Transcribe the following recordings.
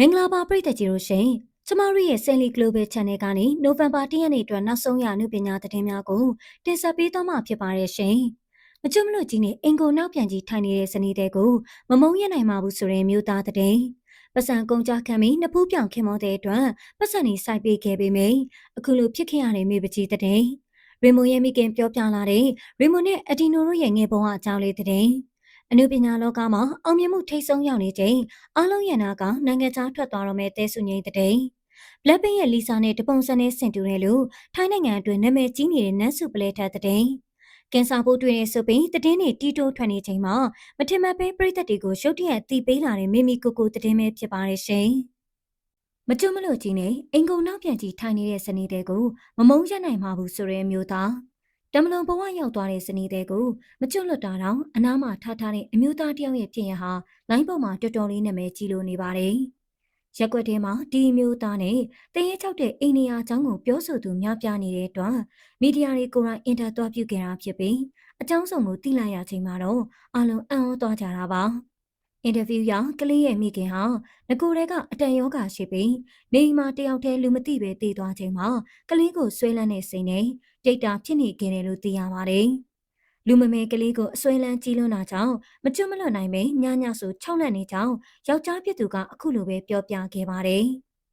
မင်္ဂလာပါပရိသတ်ကြီးတို့ရှင်ကျမတို့ရဲ့ Sally Global Channel ကနေနိုဝင်ဘာ10ရက်နေ့အတွက်နောက်ဆုံးရအနုပညာသတင်းများကိုတင်ဆက်ပေးသွားမှာဖြစ်ပါတယ်ရှင်မကျွတ်မလို့ကြီးနဲ့အင်ကိုနောက်ပြန်ကြီးထိုင်နေတဲ့ဇနီးတဲ့ကိုမမုံရနိုင်ပါဘူးဆိုရင်မျိုးသားတဲ့ပစံကုန်ကြခံပြီးနှစ်ဖူးပြောင်ခင်မောတဲ့အတွက်ပစံနေစိုက်ပေးခဲ့ပေမယ့်အခုလိုဖြစ်ခဲ့ရတဲ့မိပကြီးတဲ့ရေမွန်ရဲ့မိခင်ပြောပြလာတဲ့ရေမွန်နဲ့အဒီနိုတို့ရဲ့ငယ်ဘဝအကြောင်းလေးတဲ့ အနုပညာလောကမှာအောင်မြင်မှုထိတ်ဆုံးရောက်နေချိန်အားလုံးရနာကနိုင်ငံခြားထွက်သွားတော့မဲ့တဲဆုငိမ့်တဲ့ Blackpink ရဲ့ Lisa နဲ့တပုံစံနဲ့ဆင်တူတယ်လို့ထိုင်းနိုင်ငံအတွင်းနာမည်ကြီးနေတဲ့နန်းစုပလဲထက်တဲ့ကင်ဆာပိုးတွေ့နေဆိုပြီးတည်င်းတွေတီတိုးထွက်နေချိန်မှာမထင်မှတ်ပဲပြည်သက်တွေကိုရုတ်တရက်တီးပေးလာတဲ့မိမိကိုကိုတည်င်းပဲဖြစ်ပါတယ်ရှင်။မကြုံမလို့ကြီးနဲ့အင်ကုန်နောက်ပြန်ကြီးထိုင်နေတဲ့စနေတဲ့ကိုမမုန်းရနိုင်မှာဘူးဆိုတဲ့မျိုးသား တမလွန်ဘဝရောက်သွားတဲ့ဇနီးတဲ့ကိုမကျွတ်လွတ်တာတော့အနားမှာထားထားတဲ့အမျိုးသားတယောက်ရဲ့ဖြစ်ရဟာလိုင်းပေါ်မှာတော်တော်လေးနာမည်ကြီးလို့နေပါတယ်။ရက်ွက်ထဲမှာဒီမျိုးသားနဲ့တရေချောက်တဲ့အိန္ဒိယအကြောင်းကိုပြောဆိုသူများပြားနေတဲ့အတွက်မီဒီယာတွေကိုယ်တိုင်အင်တာသွားပြုခဲ့တာဖြစ်ပြီးအကြောင်းစုံကိုသိလိုက်ရချိန်မှာတော့အလုံးအံ့ဩသွားကြတာပါ။ အင်တာဗျူးရကလေးရဲ့မိခင်ဟာငကိုတဲကအတန်ယောဂရှိပြီးနေအိမ်မှာတယောက်တည်းလူမသိပဲတည်သွားချိန်မှာကလေးကိုဆွဲလန်းတဲ့စိတ်နဲ့တိတ်တာဖြစ်နေခဲ့တယ်လို့သိရပါတယ်။လူမမဲကလေးကိုအဆွဲလန်းကြီးလွန်းတာကြောင့်မကျွတ်မလွတ်နိုင်ပဲညညဆိုခြောက်လန့်နေကြောင်းယောက်ျားဖြစ်သူကအခုလိုပဲပြောပြခဲ့ပါတယ်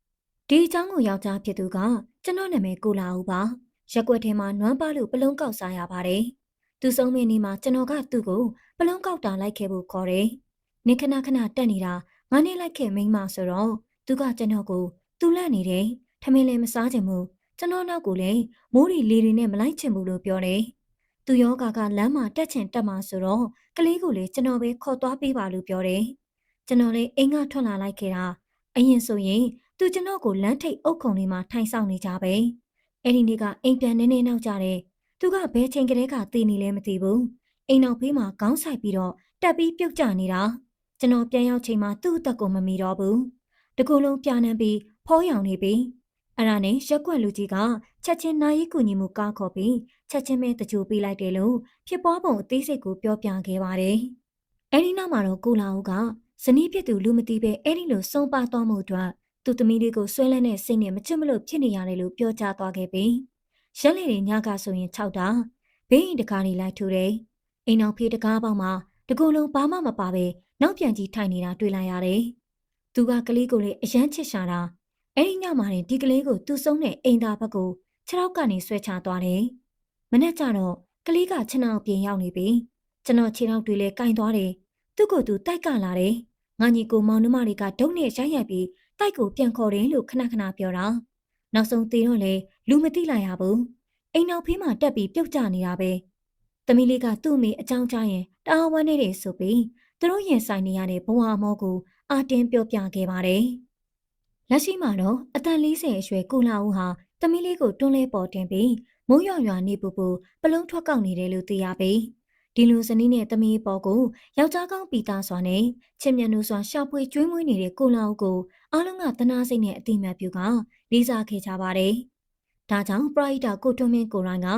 ။ဒီအကြောင်းကိုယောက်ျားဖြစ်သူကကျွန်တော်နာမည်ကိုလာဦးပါ။ရက်ွက်ထဲမှာနွမ်းပါလို့ပလုံးကောက်စားရပါတယ်။သူဆုံးမင်းနေမှာကျွန်တော်ကသူ့ကိုပလုံးကောက်တာလိုက်ခဲ့ဖို့ခေါ်တယ်။ နင်ခဏခဏတက်နေတာငါနဲ့လိုက်ခဲ့မိန်းမဆိုတော့သူကကျွန်တော်ကိုသူ့လက်နေတယ်ထမင်းလည်းမစားချင်ဘူးကျွန်တော်နောက်ကိုလည်းမိုးရီလေတွေနဲ့မလိုက်ချင်ဘူးလို့ပြောတယ်သူယောဂကလမ်းမှာတက်ချင်တက်မှာဆိုတော့ကလေးကိုလည်းကျွန်တော်ပဲခေါ်သွားပေးပါလို့ပြောတယ်ကျွန်တော်လည်းအိမ်ကထွက်လာလိုက်ခဲ့တာအရင်ဆိုရင်သူကျွန်တော်ကိုလမ်းထိပ်အုပ်ခုံလေးမှာထိုင်ဆောင်နေကြပဲအဲ့ဒီနေ့ကအိမ်ပြန်နေနေနောက်ကြတယ်သူကဘယ်ချိန်ကလေးကတည်နေလဲမသိဘူးအိမ်နောက်ဖေးမှာခေါင်းဆိုင်ပြီးတော့တက်ပြီးပြုတ်ကျနေတာ ကျွန်တော်ပြန်ရောက်ချိန်မှာသူ့အသက်ကိုမမီတော့ဘူးတကူလုံးပြာနှံပြီးဖောရောင်နေပြီအဲ့ဒါနဲ့ရက်ွက်လူကြီးကချက်ချင်းနိုင်ရီကူညီမှုကားခေါ်ပြီးချက်ချင်းပဲတကြိုပေးလိုက်တယ်လို့ဖြစ်ပွားပုံအသေးစိတ်ကိုပြောပြခဲ့ပါတယ်အဲ့ဒီနောက်မှာတော့ကိုလာဦးကဇနီးဖြစ်သူလူမသိပဲအဲ့ဒီလိုစုံပါသွားမှုအတွက်သူ့သမီးလေးကိုဆွဲလန်းတဲ့စိတ်နဲ့မချစ်မလို့ဖြစ်နေရတယ်လို့ပြောကြားသွားခဲ့ပြီးရက်လေတွေညကဆိုရင်6တာဘေးရင်တကားနေလိုက်ထူတယ်အိမ်အောင်ဖေးတကားပေါက်မှာ တကူလုံးဘာမှမပါပဲနောက်ပြန်ကြီးထိုင်နေတာတွေ့လိုက်ရတယ်။သူကကလေးကိုလည်းအယမ်းချစ်ရှာတာအဲ့ဒီညမှာတင်ဒီကလေးကိုသူ့ဆုံးတဲ့အိမ်သားဘက်ကိုခြေထောက်ကနေဆွဲချသွားတယ်။မနေ့ကျတော့ကလေးကခြေနှောက်ပြင်ရောက်နေပြီ။ကျွန်တော်ခြေထောက်တွေလည်းကင်သွားတယ်။သူ့ကိုယ်သူတိုက်ကလာတယ်။ငါညီကိုမောင်နှမတွေကဒုံနဲ့ရိုက်ရိုက်ပြီးတိုက်ကိုပြန်ခေါ်တယ်လို့ခဏခဏပြောတာ။နောက်ဆုံးသေးတော့လေလူမသိလိုက်ရဘူး။အိမ်နောက်ဖေးမှာတက်ပြီးပြုတ်ကျနေတာပဲ။သမီးလေးကသူ့အမေအကြောင်းကြားရင် တအားဝမ်းနေတယ်ဆိုပြီးသူတို့ရင်ဆိုင်နေရတဲ့ဘဝမောကိုအာတင်းပြောပြခဲ့ပါတယ်။လက်ရှိမှာတော့အသက်40အရွယ်ကိုလာဦးဟာတမီးလေးကိုတွန်းလဲပေါ်တင်ပြီးမိုးရွာရွာနေပူပူပလုံးထွက်ကောက်နေတယ်လို့သိရပြီ။ဒီလိုဇနီးနဲ့တမီးပေါ်ကိုယောက်ျားကောင်းပီတာစွာနဲ့ချစ်မြတ်နိုးစွာရှာဖွေကျွေးမွေးနေတဲ့ကိုလာဦးကိုအားလုံးကတနာစိတ်နဲ့အတိမတ်ပြုကလေးစားခဲ့ကြပါတယ်။ ဒါကြောင့်ပရိဒါကိုထွန်းမင်းကိုရိုင်းက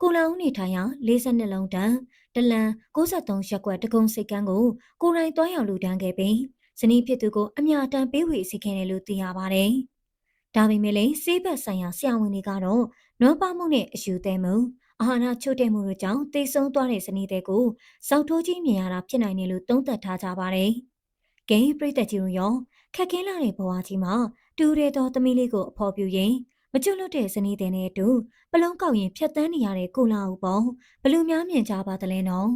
ကိုလာဦးနေထိုင်ရာ42လုံးတန်းတလန်63ရက်ကွက်တကုံစိတ်ကန်းကိုကိုရိုင်းတွားရောက်လူတန်းခဲ့ပြီးဇနီးဖြစ်သူကိုအမြတမ်းပေးဝေစီခဲ့တယ်လို့သိရပါတယ်။ဒါပေမဲ့လည်းစေးဘက်ဆိုင်ရာဆရာဝန်တွေကတော့နွမ်းပါမှုနဲ့အယူသေးမှုအာဟာရချို့တဲ့မှုတို့ကြောင့်တိတ်ဆုံးသွားတဲ့ဇနီးတဲ့ကိုစောက်ထိုးကြီးမြင်ရတာဖြစ်နိုင်တယ်လို့သုံးသပ်ထားကြပါတယ်။ဂိမ်းပြိသက်ကြီးတို့ရောခက်ခဲလာတဲ့ဘဝကြီးမှာတူရဲတော်သမီးလေးကိုအဖော်ပြရင် မကျွတ်လွတ်တဲ့ဇနီးတဲ့နဲ့အတူပလုံးကောက်ရင်ဖြတ်တန်းနေရတဲ့ကိုလာဦးပေါ့ဘလူများမြင်ကြပါသလဲနော်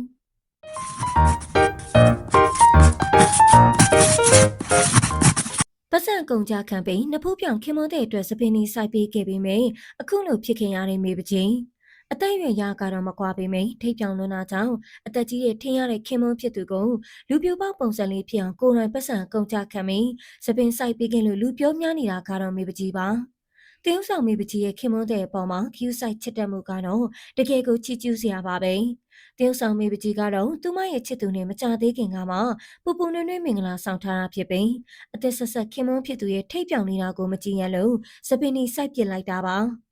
ပတ်စံကုန်ကြခံပြီးနဖူးပြောင်ခင်မတဲ့အတွက်စပင်းနီစိုက်ပေးခဲ့ပြီးမြအခုလိုဖြစ်ခင်ရတဲ့မိပချင်းအသက်အရွယ်ရကတော့မကွာပေမယ့်ထိတ်ပြောင်လွန်းတာကြောင့်အသက်ကြီးရဲ့ထင်းရတဲ့ခင်မွန်းဖြစ်သူကိုလူပြိုပေါက်ပုံစံလေးဖြစ်အောင်ကိုယ်တိုင်ပတ်စံကုန်ကြခံပြီးစပင်းစိုက်ပေးခင်လို့လူပြောများနေတာကတော့မိပကြီးပါ။ တင်းဆောင်မိပကြီးရဲ့ခင်မွန်းတဲ့အပေါ်မှာ view site ချစ်တတ်မှုကတော့တကယ်ကိုချီးကျူးစရာပါပဲ။တင်းဆောင်မိပကြီးကတော့သူမရဲ့ချစ်သူနဲ့မကြသေးခင်ကမှပူပူနွေ့နွေ့မင်္ဂလာဆောင်ထားတာဖြစ်ပြီးအသက်ဆက်ဆက်ခင်မွန်းဖြစ်သူရဲ့ထိတ်ပြောင်နေတာကိုမကြည့်ရလို့စပင်းနီစိုက်ပစ်လိုက်တာပါ။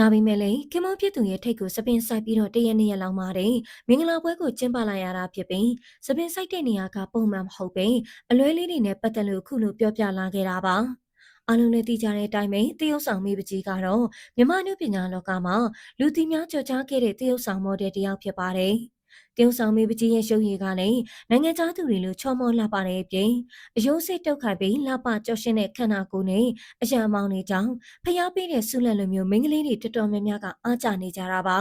ဒါပေမဲ့လည်းခင်မဖြစ်သူရဲ့ထိတ်ကိုစပင်ဆိုင်ပြီးတော့တရက်နှစ်ရက်လောက်မှတည်းမင်္ဂလာပွဲကိုကျင်းပလိုက်ရတာဖြစ်ပြီးစပင်ဆိုင်တဲ့နေရာကပုံမှန်မဟုတ်ပဲအလွဲလေးတွေနဲ့ပတ်သက်လို့ခုလိုပြောပြလာခဲ့တာပါ အားလုံးလည်းသိကြတဲ့အတိုင်းပဲတရုတ်ဆောင်မိပကြီးကတော့မြမနုပညာလောကမှာလူသိများကြော်ကြားခဲ့တဲ့တရုတ်ဆောင်မော်ဒယ်တစ်ယောက်ဖြစ်ပါတယ်တရုတ်ဆောင်မေပကြီးရဲ့ရုပ်ရည်ကလည်းနိုင်ငံသားသူတွေလိုချော်မောလှပတဲ့အပြင်အယိုးစိတ်တုတ်ခိုက်ပြီးလှပကြော်ရှင်တဲ့ခန္ဓာကိုယ်နဲ့အရံမောင်းနေကြောင်းဖျားပေးတဲ့ဆုလက်လိုမျိုးမိန်းကလေးတွေတော်တော်များများကအားကြနေကြတာပါ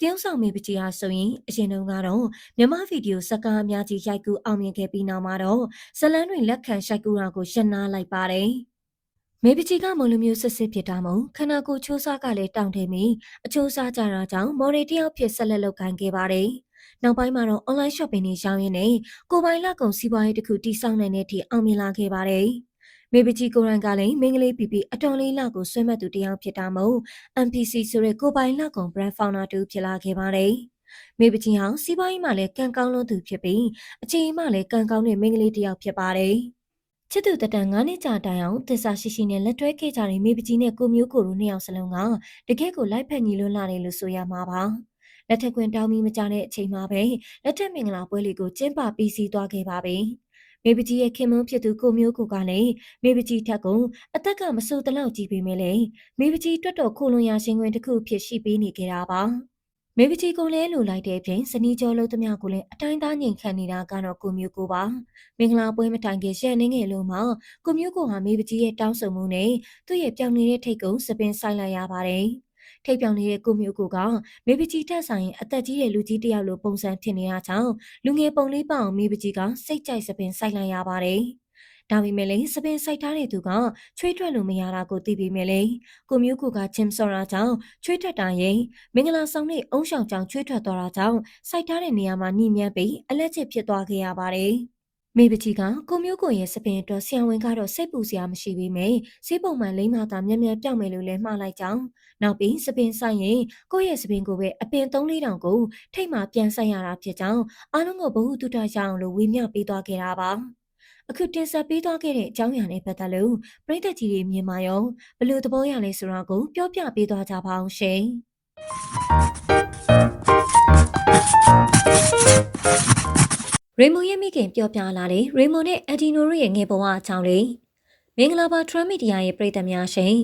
တရုတ်ဆောင်မေပကြီးဟာဆိုရင်အရင်တုန်းကတော့မြမဗီဒီယိုစကားအများကြီးရိုက်ကူအောင်မြင်ခဲ့ပြီးနောက်မှာတော့ဇလန်းတွေလက်ခံရိုက်ကူတာကိုရှင်းနာလိုက်ပါတယ် မေပကြီးကမုံလိုမျိုးစစ်စစ်ဖြစ်တာမို့ခန္ဓာကိုယ်ချိုးစားကလည်းတောင့်တယ်ပြီးအချိုးစားကြတာကြောင့်မော်ရီတယောက်ဖြစ်ဆက်လက်လုပ်ကိုင်ခဲ့ပါတယ်။နောက်ပိုင်းမှာတော့ online shopping တွေရောင်းရင်းနဲ့ကိုပိုင်လက်ကုံစီးပွားရေးတစ်ခုတည်ဆောက်နိုင်တဲ့အထိအောင်မြင်လာခဲ့ပါတယ်။မေပကြီးကိုရန်ကလည်းမင်းကလေးပီပီအတော်လေးလောက်ကိုဆွဲမှတ်သူတယောက်ဖြစ်တာမို့ MPC ဆိုတဲ့ကိုပိုင်လက်ကုံ brand founder တူဖြစ်လာခဲ့ပါတယ်။မေပကြီးဟောင်းစီးပွားရေးမှာလည်းကံကောင်းလွန်းသူဖြစ်ပြီးအချိန်မှလည်းကံကောင်းတဲ့မင်းကလေးတယောက်ဖြစ်ပါတယ်။ ချစ်သူတတန်9နှစ်ကြာတိုင်အောင်တစ္ဆာရှိရှိနဲ့လက်တွဲခဲ့ကြတဲ့မိပကြီးနဲ့ကိုမျိုးကိုတို့နှစ်ယောက်စလုံးကတကယ့်ကိုလိုက်ဖက်ညီလွန်းလာတယ်လို့ဆိုရမှာပါလက်ထက်ခွင်တောင်းမိမကြတဲ့အချိန်မှာပဲလက်ထက်မင်္ဂလာပွဲလေးကိုကျင်းပပြီးစီးသွားခဲ့ပါပြီမေပကြီးရဲ့ခင်မွန်းဖြစ်သူကိုမျိုးကိုကလည်းမေပကြီးထက်ကအသက်ကမဆိုးတလောက်ကြီးပေမဲ့လည်းမေပကြီးတွတ်တော်ခိုလွန်ရရှင်ခွင်တစ်ခုဖြစ်ရှိပေးနေကြတာပါ မေပကြီးကိုလည်းလိုလိုက်တဲ့အပြင်စနီကျော်လုံးသမျှကိုလည်းအတိုင်းသားငင်ခံနေတာကတော့ကိုမျိုးကိုပါမင်္ဂလာပွဲမတိုင်ခင်ရှန်နေငယ်လုံးမှာကိုမျိုးကိုဟာမေပကြီးရဲ့တောင်းဆိုမှုနဲ့သူ့ရဲ့ပြောင်းနေတဲ့ထိတ်ကုန်းစပင်ဆိုင်လိုက်ရပါတယ်ထိပ်ပြောင်နေတဲ့ကိုမျိုးကိုကမေပကြီးတက်ဆိုင်အသက်ကြီးတဲ့လူကြီးတယောက်လိုပုံစံဖြစ်နေတာကြောင့်လူငယ်ပုံလေးပအောင်မေပကြီးကစိတ်ကြိုက်စပင်ဆိုင်လိုက်ရပါတယ် ဒါပေမဲ့လည်းစပင်စိုက်ထားတဲ့သူကချွေးထွက်လို့မရတာကိုသိပေမဲ့လည်းကိုမျိုးကိုကဂျင်ဆော်ရာကြောင့်ချွေးထွက်တာရင်မင်္ဂလာဆောင်တဲ့အုံရှောင်ကြောင့်ချွေးထွက်သွားတာကြောင့်စိုက်ထားတဲ့နေရာမှာနှိမ်မြန်းပြီးအလက်ချက်ဖြစ်သွားခဲ့ရပါတယ်။မိဘကြီးကကိုမျိုးကိုရဲ့စပင်အတွက်ဆံဝင်ကတော့စိတ်ပူစရာမရှိပေမဲ့ဈေးပုံမှန်လိမ့်မသာမြန်မြန်ပြောင်းမယ်လို့လည်းမှားလိုက်ကြောင်းနောက်ပြီးစပင်ဆိုင်ရင်ကိုရဲ့စပင်ကိုပဲအပင်၃၄တောင်ကိုထိတ်မှပြန်ဆိုင်ရတာဖြစ်ကြောင်းအားလုံးကိုဘ ഹു တုတရရအောင်လို့ဝေမျှပေးသွားခဲ့တာပါ။ အခုတင်ဆက်ပေးသွားခဲ့တဲ့အကြောင်းအရာနဲ့ပတ်သက်လို့ပြည်သက်ကြီးတွေမြင်မာရောဘလို့သဘောရလဲဆိုတာကိုပြောပြပေးသွားကြပါအောင်ရှင်ရေမွန်ရဲ့မိခင်ပြောပြလာတဲ့ရေမွန်နဲ့အဒီနိုတို့ရဲ့ငယ်ဘဝအကြောင်းလေးမင်္ဂလာပါထရမီဒီယာရဲ့ပြည်သက်များရှင်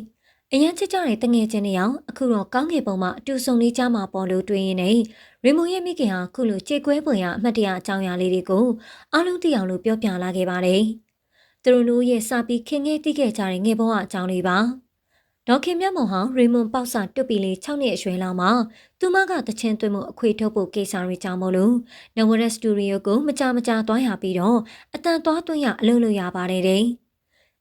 အရင်ချစ်ကြတဲ့တငယ်ချင်းတွေအောင်အခုတော့ကောင်းကင်ဘုံမှာအတူဆုံလေးကြမှာပေါ်လို့တွေ့ရင်လည်းရီမုံရဲ့မိခင်ဟာခုလိုကြေကွဲပွင့်ရအမှတ်တရအကြောင်းအရာလေးတွေကိုအားလုံးသိအောင်လို့ပြောပြလာခဲ့ပါတယ်။သူတို့ရဲ့စာပြီးခင်ငယ်တိခဲ့ကြတဲ့ငယ်ဘဝအကြောင်းလေးပါ။ဒေါခင်မြတ်မောင်ဟာရီမွန်ပေါက်စာတွတ်ပီလေး6နှစ်အရွယ်လောက်မှာသူမကတချင်းသွင်းမှုအခွေထုတ်ဖို့ကိစ္စတွေကြောင့်မို့လို့နဝရက်စတူဒီယိုကိုမကြမကြသွားရပြီးတော့အတန်သွားသွင်းရအလုပ်လုပ်ရပါတယ်တဲ့။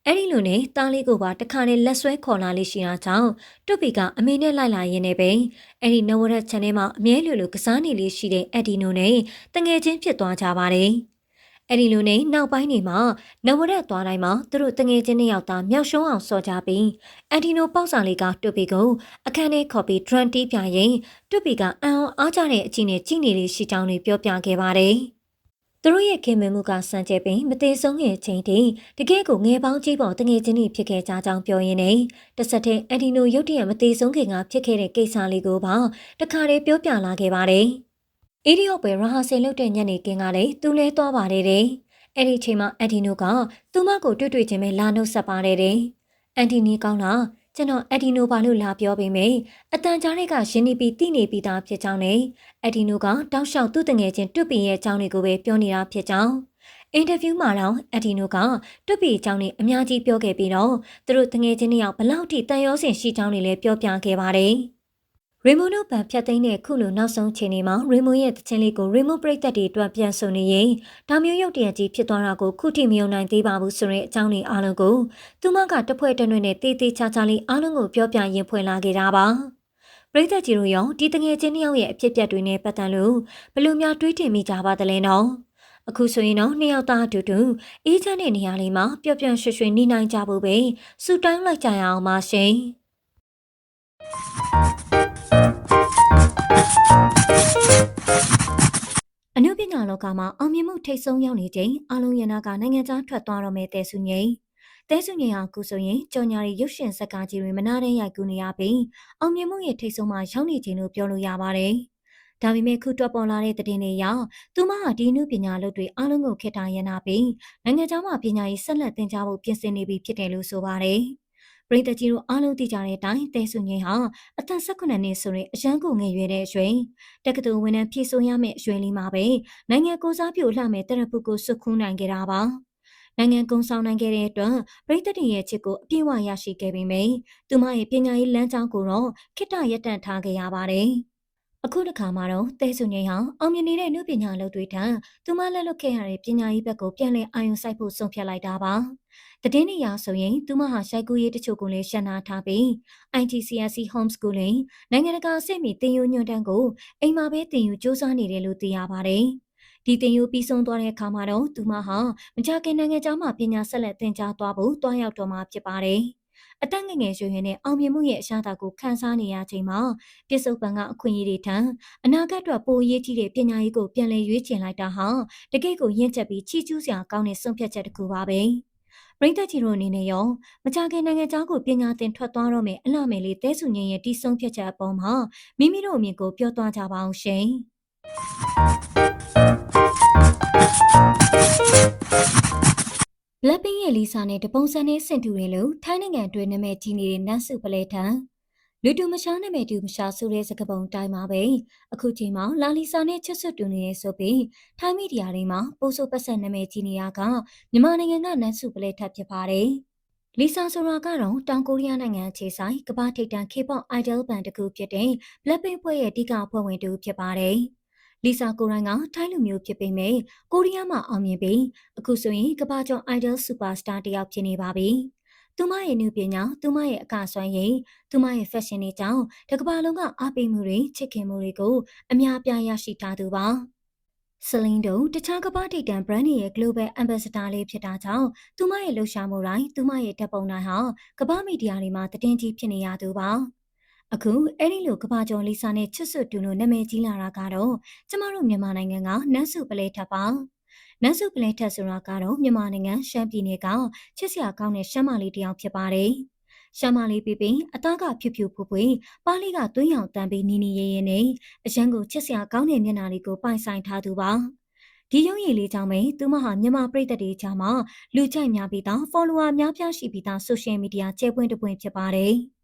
အဲ့ဒီလိုနဲ့တားလေးကိုပါတခါနဲ့လက်ဆွဲခေါ်လာလေးရှိတာကြောင့်တွတ်ပီကအမေနဲ့လိုက်လာရင်းနဲ့ပဲအဲ့ဒီနဝရက်ချန်ထဲမှာအမြဲလိုလိုကစားနေလေးရှိတဲ့အဒီနိုနဲ့တငယ်ချင်းဖြစ်သွားကြပါတယ်။အဲ့ဒီလိုနဲ့နောက်ပိုင်းနေမှာနဝရက်သွားတိုင်းမှာသူတို့တငယ်ချင်းနှစ်ယောက်သားမြောက်ရှုံးအောင်စော်ကြပြီးအဒီနိုပေါက်စာလေးကတွတ်ပီကိုအခန်းထဲခေါ်ပြီးဒရန်တီးပြရင်တွတ်ပီကအံ့အားကြတဲ့အချင်းနဲ့ကြည်နေလေးရှိကြောင်းတွေပြောပြခဲ့ပါတယ်။ သူတို့ရဲ့ခင်မင်မှုကစံကျဲပင်မသေးဆုံးခင်ချိန်ထိတကယ်ကိုငယ်ပေါင်းကြီးပေါ်တငယ်ချင်းတွေဖြစ်ခဲ့ကြကြောင်းပြောရင်းနဲ့တစ်ဆက်တည်းအန်ဒီနိုရုတ်တရက်မသေးဆုံးခင်ကဖြစ်ခဲ့တဲ့ကိစ္စလေးကိုပါတခါတည်းပြောပြလာခဲ့ပါတယ်။အေဒီယောပဲရာဟာဆယ်လုပ်တဲ့ညနေကင်းကလည်းသူလဲသွားပါတယ်တဲ့။အဲ့ဒီချိန်မှာအန်ဒီနိုကသူမကိုတွေ့တွေ့ချင်းပဲလာနှုတ်ဆက်ပါတယ်တဲ့အန်တီနီကောင်းလား ကျွန်တော်အက်ဒီနိုပါလို့လာပြောပေးမယ်အတန်ကြားတွေကရင်းနှီးပြီးသိနေပြီးသားဖြစ်ကြောင်းနဲ့အက်ဒီနိုကတောက်လျှောက်သူ့တငယ်ချင်းတွတ်ပင်ရဲ့အကြောင်းတွေကိုပဲပြောနေတာဖြစ်ကြောင်းအင်တာဗျူးမှာတော့အက်ဒီနိုကတွတ်ပီအကြောင်းနဲ့အများကြီးပြောခဲ့ပြီးတော့သူတို့တငယ်ချင်းတွေရောက်ဘလောက်ထိတန်ရောစင်ရှိကြောင်းတွေလည်းပြောပြခဲ့ပါတယ်။ ရေမွန်တို့ဗန်ဖြတ်သိမ်းတဲ့ခုလိုနောက်ဆုံးချိန်တွေမှာရေမွန်ရဲ့တခြင်းလေးကိုရေမွန်ပရိသတ်တွေအတွက်ပြန်ဆိုနေရင်ဒါမျိုးရုပ်တရက်ကြီးဖြစ်သွားတာကိုခုထိမယုံနိုင်သေးပါဘူးဆိုတဲ့အကြောင်းတွေအားလုံးကိုသူမကတဖွဲ့တနွဲ့နဲ့တေးသေးချာချာလေးအားလုံးကိုပြောပြရင်ဖွင့်လာခဲ့တာပါပရိသတ်ကြီးတို့ရောဒီတငယ်ချင်းတယောက်ရဲ့အဖြစ်အပျက်တွေနဲ့ပတ်သက်လို့ဘယ်လိုများတွေးထင်မိကြပါသလဲနော်အခုဆိုရင်တော့နှစ်ယောက်သားအတူတူအေးချမ်းတဲ့နေရာလေးမှာပျော်ပျော်ရွှင်ရွှင်နေနိုင်ကြဖို့ပဲစူတောင်းလိုက်ကြရအောင်ပါရှင် အနုပညာလောကမှာအောင်မြင်မှုထိတ်ဆုံးရောက်နေချိန်အလုံးရနာကနိုင်ငံခြားထွက်သွားတော့မယ်တဲ့ဆုငိမ့်တဲစုငယ်ဟာအခုဆိုရင်ကြော်ညာရီရုပ်ရှင်ဇာတ်ကားကြီးတွေမနာတဲ့ရိုက်ကူးနေရပြီးအောင်မြင်မှုရဲ့ထိပ်ဆုံးမှာရောက်နေခြင်းလို့ပြောလို့ရပါတယ်။ဒါပေမဲ့ခုတွက်ပေါ်လာတဲ့သတင်းတွေအရသူမဟာဒီနုပညာလုပ်တွေအားလုံးကိုခေတ္တရနာပြီးနိုင်ငံခြားမှာပညာရေးဆက်လက်သင်ကြားဖို့ပြင်ဆင်နေပြီဖြစ်တယ်လို့ဆိုပါတယ်။ ပရိသတ်ကြီးတို့အားလုံးသိကြတဲ့အတိုင်းတဲဆုငယ်ဟာအသက်18နှစ်ဆိုရင်အရန်ကိုငယ်ရွယ်တဲ့အရွယ်တက္ကသိုလ်ဝန်ထမ်းဖြည့်ဆို့ရမယ့်အရွယ်လေးမှာပဲနိုင်ငံကိုစားပြုလှမဲ့တရပုကိုစွတ်ခူးနိုင်ခဲ့တာပါ။နိုင်ငံကုံဆောင်နိုင်ခဲ့တဲ့အတွက်ပရိသတ်တွေရဲ့ချစ်ကိုအပြည့်အဝရရှိခဲ့ပေမယ့်သူမရဲ့ပညာရေးလမ်းကြောင်းကိုတော့ခိတ္တရပ်တန့်ထားခဲ့ရပါတယ်။ အခုတစ်ခါမှာတော့တဲဆုငိန်ဟာအောင်မြင်နေတဲ့နှုပညာလုပ်တွေထံသူမလက်လွတ်ခဲ့ရတဲ့ပညာရေးဘက်ကိုပြန်လည်အာရုံစိုက်ဖို့ဆုံးဖြတ်လိုက်တာပါ။တည်င်းနေရဆိုရင်သူမဟာရှိုက်ကူရေးတချို့ကိုလည်းရှင်းနာထားပြီး ITCSC Homeschooling နိုင်ငံတကာအဆင့်မီသင်ယူညွှန်တန်းကိုအိမ်မှာပဲသင်ယူစ조사နေတယ်လို့သိရပါတယ်။ဒီတင်ယူပြီးဆုံးသွားတဲ့အခါမှာတော့သူမဟာမကြခင်နိုင်ငံခြားမှာပညာဆက်လက်သင်ကြားသွားဖို့တွားရောက်တော့မှာဖြစ်ပါတယ်။ အသက်ငယ်ငယ်ရွယ်ရွယ်နဲ့အောင်မြင်မှုရဲ့အရှာတာကိုခန်းစားနေရချိန်မှာပြစ္ဆုတ်ပံကအခွင့်အရေးတွေထံအနာဂတ်အတွက်ပိုအရေးကြီးတဲ့ပညာရေးကိုပြန်လည်ရွေးချယ်လိုက်တာဟာတကယ့်ကိုရင့်ကျက်ပြီးချီးကျူးစရာကောင်းတဲ့ဆုံးဖြတ်ချက်တစ်ခုပါပဲပရိသတ်ကြီးတို့အနေနဲ့ရောမကြခင်နိုင်ငံသားကိုပညာသင်ထွက်သွားတော့မယ်အလှမယ်လေးတဲဆုငင်းရဲ့တီးဆုံးဖြတ်ချက်အပေါ်မှာမိမိတို့အမြင်ကိုပြောသွားကြပါအောင်ရှင်။ Blackpink ရဲ့လီဆာနဲ့တပုံစံနဲ့ဆင်တူတယ်လို့ထိုင်းနိုင်ငံအတွင်းနာမည်ကြီးနေတဲ့နတ်စုပလဲထံလူတူမရှားနာမည်တူမရှားဆိုတဲ့စကားပုံတိုင်းမှာပဲအခုချိန်မှာလာလီဆာနဲ့ချစ်ဆွတ်တူနေရဆိုပြီးထိုင်းမီဒီယာတွေမှာပိုးဆိုးပတ်ဆက်နာမည်ကြီးနေရကမြန်မာနိုင်ငံကနတ်စုပလဲထပ်ဖြစ်ပါတယ်လီဆာဆိုတာကတော့တောင်ကိုရီးယားနိုင်ငံအခြေဆိုင်ကမ္ဘာထိပ်တန်း K-pop idol band တစ်ခုဖြစ်တဲ့ Blackpink ဖွဲ့ရဲ့အဓိကအဖွဲ့ဝင်တူဖြစ်ပါတယ်။ လီဆာကိုရိုင်းကထိုင်းလူမျိုးဖြစ်ပေမဲ့ကိုရီးယားမှာအောင်မြင်ပြီးအခုဆိုရင်ကမ္ဘာကျော် idol superstar တယောက်ဖြစ်နေပါပြီ။သူမရဲ့နုပညာသူမရဲ့အကဆွမ်းရည်သူမရဲ့ fashion တွေကြောင့်တကမ္ဘာလုံးကအားပေးမှုတွေချစ်ခင်မှုတွေကိုအများပြားရရှိထားသူပါ။ဆလင်းတို့တခြားကမ္ဘာထိပ်တန်း brand ရဲ့ global ambassador လေးဖြစ်တာကြောင့်သူမရဲ့လှူရှာမှုတိုင်းသူမရဲ့တပ်ပုံတိုင်းဟာကမ္ဘာမီဒီယာတွေမှာတည်င်းကြီးဖြစ်နေရသူပါ။ အခုအဲ့ဒီလိုကဘာကျော်လီစာနဲ့ချစ်စွတ်တူလို့နာမည်ကြီးလာတာကတော့ကျမတို့မြန်မာနိုင်ငံကနတ်စုပလဲထပ်ပါနတ်စုပလဲထပ်ဆိုတာကတော့မြန်မာနိုင်ငံရှမ်းပြည်နယ်ကချစ်စရာကောင်းတဲ့ရှမ်းမလေးတစ်ယောက်ဖြစ်ပါတယ်ရှမ်းမလေးပြပင်အသားကဖြူဖြူဖွဖွပါးလေးကသွင်းရောင်တန်ပြီးနီနီရဲရဲနဲ့အရန်ကိုချစ်စရာကောင်းတဲ့မျက်နှာလေးကိုပိုင်ဆိုင်ထားသူပါဒီရုံရည်လေးကြောင့်ပဲသူမဟာမြန်မာပြည်သက်တွေကြားမှာလူကြိုက်များပြီးသား follower များပြားရှိပြီးသား social media ကျဲပွင့်တပွင့်ဖြစ်ပါတယ်။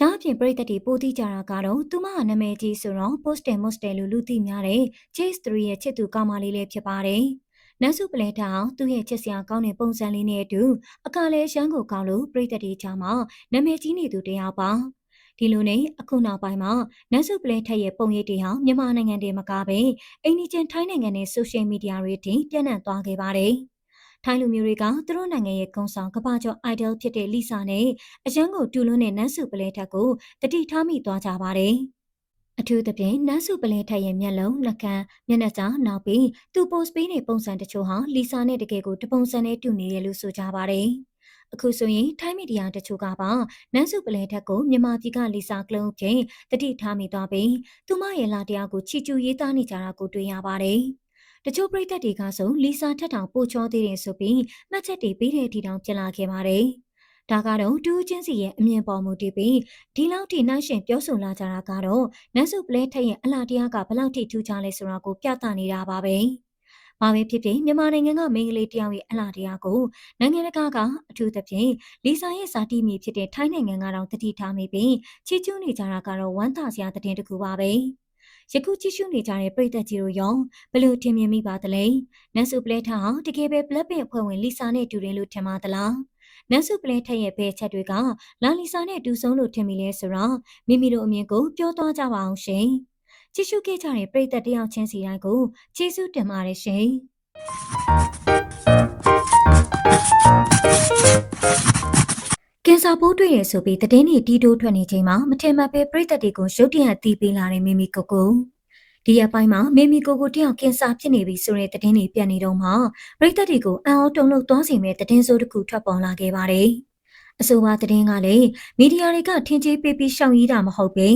ဒါအပြင်ပရိသတ်တွေပိုသိကြတာကတော့သူမဟာနာမည်ကြီးဆိုတော့ poster moster လို့လူသိများတဲ့ Chase 3ရဲ့ချစ်သူကောင်းမလေးလေးဖြစ်ပါတယ်။နတ်စုပလဲတောင်သူ့ရဲ့ချစ်စရာကောင်းတဲ့ပုံစံလေးနဲ့အတူအကားလဲရှမ်းကိုကောင်းလို့ပရိသတ်တွေကြားမှာနာမည်ကြီးနေသူတယောက်ပါ။ဒီလိုနဲ့အခုနောက်ပိုင်းမှာနတ်စုပလဲထက်ရဲ့ပုံရိပ်တွေဟာမြန်မာနိုင်ငံတည်းမကပဲအိန္ဒိချင်းထိုင်းနိုင်ငံနဲ့ဆိုရှယ်မီဒီယာတွေထိပြန့်နှံ့သွားခဲ့ပါတယ်။ ထိုင်းလူမျိုးတွေကသူတို့နိုင်ငံရဲ့ကုံဆောင်ကပ္ပကျော် idol ဖြစ်တဲ့လီဆာနဲ့အရန်ကိုတူလွန်းတဲ့နန်းစုပလဲထက်ကိုတတိထားမိသွားကြပါတယ်။အထူးသဖြင့်နန်းစုပလဲထက်ရဲ့မျက်လုံးနှကန်းမျက်နှာကြားနောက်ပြီးသူပိုစပေးတဲ့ပုံစံတချို့ဟာလီဆာနဲ့တကယ်ကိုတပုံစံနဲ့တူနေရလို့ဆိုကြပါတယ်။အခုဆိုရင်ထိုင်းမီဒီယာတချို့ကပါနန်းစုပလဲထက်ကိုမြန်မာပြည်ကလီဆာကလုံးဖြင့်တတိထားမိသွားပြီးသူမရဲ့လာတရားကိုချီကျူရေးသားနေကြတာကိုတွေ့ရပါတယ်။ တချို့ပရိသတ်တွေကဆိုလီဆာထက်တောင်ပိုချောသေးတယ်ဆိုပြီးမှတ်ချက်တွေပေးတဲ့အထိတောင်ဖြစ်လာခဲ့ပါတယ်။ဒါကတော့တူးချင်းစီရဲ့အမြင်ပေါ်မူတည်ပြီးဒီလောက်ထိနှိုင်းရှင်ပြောဆိုလာကြတာကတော့နတ်စုပလဲထက်ရဲ့အလားတရားကဘလောက်ထိထူးခြားလဲဆိုတာကိုပြသနေတာပါပဲ။ဘာပဲဖြစ်ဖြစ်မြန်မာနိုင်ငံကမိန်းကလေးတယောက်ရဲ့အလားတရားကိုနိုင်ငံတကာကအထူးသဖြင့်လီဆာရဲ့ဇာတိမြေဖြစ်တဲ့ထိုင်းနိုင်ငံကတော့တတိထားမိပြီးချီးကျူးနေကြတာကတော့ဝမ်းသာစရာသတင်းတစ်ခုပါပဲ။ ယခုကြည့်ရှုနေကြတဲ့ပရိသတ်ကြီးတို့ရောဘလို့ထင်မြင်မိပါသလဲနတ်စုပလဲထားတကယ်ပဲ Blackpink အဖွဲ့ဝင်လီဆာနဲ့တူတယ်လို့ထင်ပါသလားနတ်စုပလဲထက်ရဲ့ဘဲချက်တွေကလာလီဆာနဲ့တူဆုံးလို့ထင်မိလဲဆိုတော့မိမိတို့အမြင်ကိုပြောသွားကြပါအောင်ရှင်ကြည့်ရှုခဲ့ကြတဲ့ပရိသတ်တယောက်ချင်းစီတိုင်းကိုကျေးဇူးတင်ပါတယ်ရှင် ကင်ဆာပိုးတွေ့ရဆိုပြီးသတင်းတွေတီးတိုးထွက်နေချိန်မှာမထင်မှတ်ပဲပြည်သက်တွေကိုရုတ်တရက်တီးပေးလာတဲ့မိမိကိုကိုဒီရက်ပိုင်းမှာမိမိကိုကိုတယောက်ကင်ဆာဖြစ်နေပြီဆိုတဲ့သတင်းတွေပြန့်နေတော့မှပြည်သက်တွေကိုအံ့ဩတုန်လှုပ်သွားစေမဲ့သတင်းစိုးတစ်ခုထွက်ပေါ်လာခဲ့ပါတယ်အဆိုပါသတင်းကလည်းမီဒီယာတွေကထင်ကြေးပေးပြီးရှောင်ရည်တာမဟုတ်ပဲ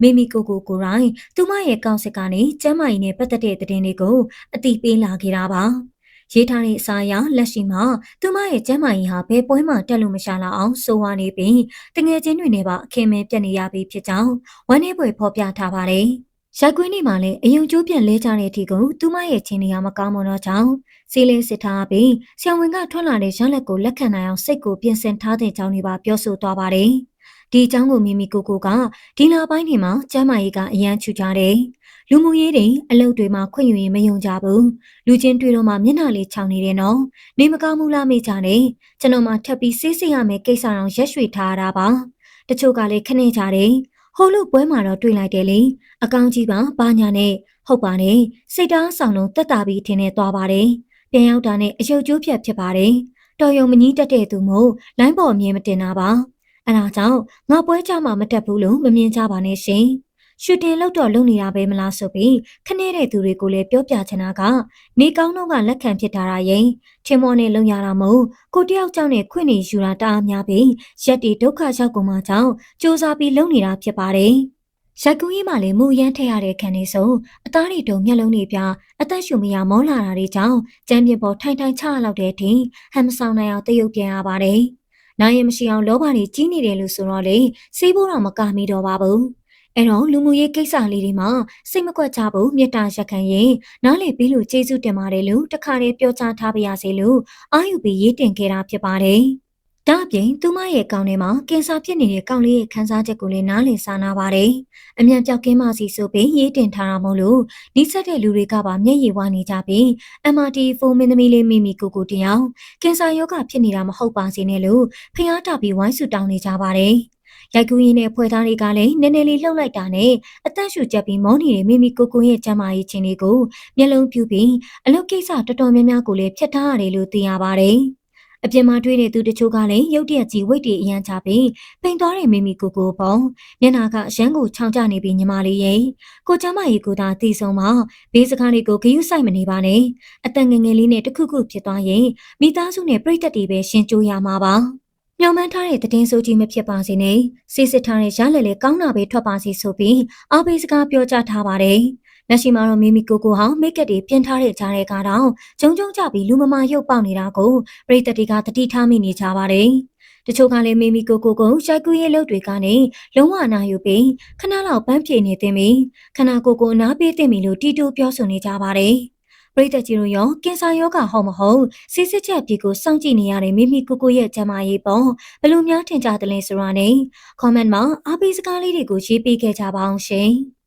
မိမိကိုကိုကိုရိုင်းသူမရဲ့ကောင်းစစ်ကနေကျမ်းမာရေးနဲ့ပတ်သက်တဲ့သတင်းတွေကိုအတိပေးလာခဲ့တာပါ ရေးထားတဲ့အစာအရလက်ရှိမှာသူမရဲ့ကျန်းမာရေးဟာဘယ်ပွဲမှတက်လို့မရှာလောက်အောင်ဆိုးဝါးနေပြီးတငယ်ချင်းတွေနဲ့ပါအခင်မင်းပြတ်နေရပြီဖြစ်ကြောင်းဝမ်းနည်းပွေဖော်ပြထားပါတယ်။ရိုက်ကွင်းနေမှာလည်းအယုံကျိုးပြန်လဲကြတဲ့အထိကိုသူမရဲ့ချင်းနေရမကောင်းမတော့ကြောင်းစီးလေးစစ်ထားပြီးဆံဝင်ကထွက်လာတဲ့ရလက်ကိုလက်ခံနိုင်အောင်စိတ်ကိုပြင်ဆင်ထားတဲ့ကြောင်းတွေပါပြောဆိုသွားပါတယ်။ဒီအကြောင်းကိုမိမိကိုကိုကဒီလပိုင်းတွေမှာကျမ်းမာရေးကအရန်ချူကြတယ်။ လူမှုရေးတွေအလုပ်တွေမှာခွင့်ယူရင်မယုံကြဘူး။လူချင်းတွေ့တော့မှမျက်နှာလေးချောင်နေတယ်နော်။နေမကောင်းဘူးလားမေ့ကြနဲ့။ကျွန်တော်မှထပ်ပြီးစေးစေးရမယ်ကိစ္စတော့ရက်ရွှေထားရတာပါ။တချို့ကလည်းခနဲ့ကြတယ်။ဟိုလူပွဲမှာတော့တွေ့လိုက်တယ်လေ။အကောင်းကြီးပါဘာညာနဲ့ဟုတ်ပါနဲ့စိတ်သားဆောင်လုံးတက်တာပြီးထင်းနေသွားပါတယ်။ပြန်ရောက်တာနဲ့အယုတ်ကျိုးဖြတ်ဖြစ်ပါတယ်။တော်ယုံမကြီးတက်တဲ့သူမို့လိုင်းပေါ်အမြင်မတင်တာပါ။အဲဒါကြောင့်ငါပွဲကြမှာမတက်ဘူးလို့မမြင်ကြပါနဲ့ရှင်။ ရှူတင်လောက်တော့လုံနေတာပဲမလားဆိုပြီးခနဲ့တဲ့သူတွေကိုလည်းပြောပြချင်တာကနေကောင်းတော့ကလက်ခံဖြစ်တာရရင်ချင်းမောနဲ့လုံရတာမို့ကိုတယောက်ကြောင့်နဲ့ခွင့်နေယူတာတအားများပြီးရက်တီဒုက္ခရောက်ကုန်မှကြောင့်စူးစမ်းပြီးလုံနေတာဖြစ်ပါတယ်။ရက်ကူးကြီးမှလည်းမူရမ်းထည့်ရတဲ့ခံနေဆိုအသားတွေတုံမျက်လုံးတွေပြအသက်ရှူမရမောလာတာတွေကြောင့်ကြမ်းပြပေါ်ထိုင်ထိုင်ချရလောက်တဲ့အထိဟမ်မဆောင်နိုင်အောင်တရုပ်ပြန်ရပါတယ်။နိုင်ရင်မရှိအောင်လောဘတွေကြီးနေတယ်လို့ဆိုတော့လေစီးဖို့တော့မကမိတော့ပါဘူး။ အဲ့တော့လူမှုရေးကိစ္စလေးတွေမှာစိတ်မကွက်ကြဘူးမေတ္တာရက်ခံရင်နားလေပြီးလို့ကျေးဇူးတင်ပါတယ်လို့တခါတည်းပြောကြားထားပါရစေလို့အာယူပြီးရေးတင်ခဲ့တာဖြစ်ပါတယ်။ဒါအပြင်သူမရဲ့ကောင်းထဲမှာကင်ဆာဖြစ်နေတဲ့ကောင်းလေးရဲ့ခန်းစားချက်ကိုလည်းနားလည်စာနာပါတယ်။အမြန်ပြောက်ကင်းမစီဆိုပြီးရေးတင်ထားတာမို့လို့နီးစပ်တဲ့လူတွေကပါမျက်ရည်ဝါနေကြပြီး MRT4 မင်းသမီးလေးမိမိကိုကိုတယောက်ကင်ဆာရောဂါဖြစ်နေတာမဟုတ်ပါစေနဲ့လို့ဖျားတာပြီးဝိုင်းဆူတောင်းနေကြပါတယ်။ ရိုက်ကူးရင်းနဲ့ဖွဲ့သားတွေကလည်းနည်းနည်းလေးလှုပ်လိုက်တာနဲ့အသက်ရှူချက်ပြီးမောနေတဲ့မိမိကိုကိုရဲ့ကျန်းမာရေးခြင်းတွေကိုမျက်လုံးပြူပြီးအလုပ်ကိစ္စတော်တော်များများကိုလည်းဖျက်ထားရတယ်လို့သိရပါတယ်။အပြင်မှာတွေ့တဲ့သူတချို့ကလည်းရုတ်တရက်ကြီးဝိတ်တွေအရန်ချပြီးပိန်သွားတဲ့မိမိကိုကိုပေါ့မျက်နာကအရန်ကိုချောင်ကျနေပြီးညီမလေးရဲ့ကိုကျမကြီးကိုသာတည်ဆုံးမှာဘေးစကားတွေကိုဂယုစိုက်မနေပါနဲ့အတန်ငယ်ငယ်လေးနဲ့တခုခုဖြစ်သွားရင်မိသားစုနဲ့ပြိတ္တတွေပဲရှင်ကြိုးရမှာပါ မျော်မှန်းထားတဲ့တည်င်းဆိုကြီးမဖြစ်ပါစေနဲ့စစ်စစ်ထားတဲ့ရလက်လေကောင်းတာပဲထွက်ပါစေဆိုပြီးအားပေးစကားပြောကြားထားပါတယ်လက်ရှိမှာတော့မိမိကိုကိုဟောင်းမိတ်ကက်တွေပြင်ထားတဲ့ကြားထဲကတော့ဂျုံဂျုံကြပြီးလူမမာရုပ်ပေါက်နေတာကိုပရိသတ်တွေကတတိထားမိနေကြပါတယ်။တချို့ကလည်းမိမိကိုကိုကိုရိုက်ကူးရေးလုပ်တွေကနေလုံးဝနာယူပြီးခဏလောက်ပန်းပြေနေတင်ပြီးခဏကိုကိုအနာပေးတင်ပြီလို့တီတူပြောဆိုနေကြပါတယ်။ ပရိသတ်ကြီးတို့ရောကင်ဆာယောဂါဟုတ်မဟုတ်စစ်စစ်ချက်ပြေကိုစောင့်ကြည့်နေရတဲ့မိမိကိုကိုရဲ့ကျန်းမာရေးပေါ်ဘယ်လိုများထင်ကြသလဲဆိုတာနဲ့ comment မှာအားပေးစကားလေးတွေကိုရေးပေးခဲ့ကြပါအောင်ရှင်။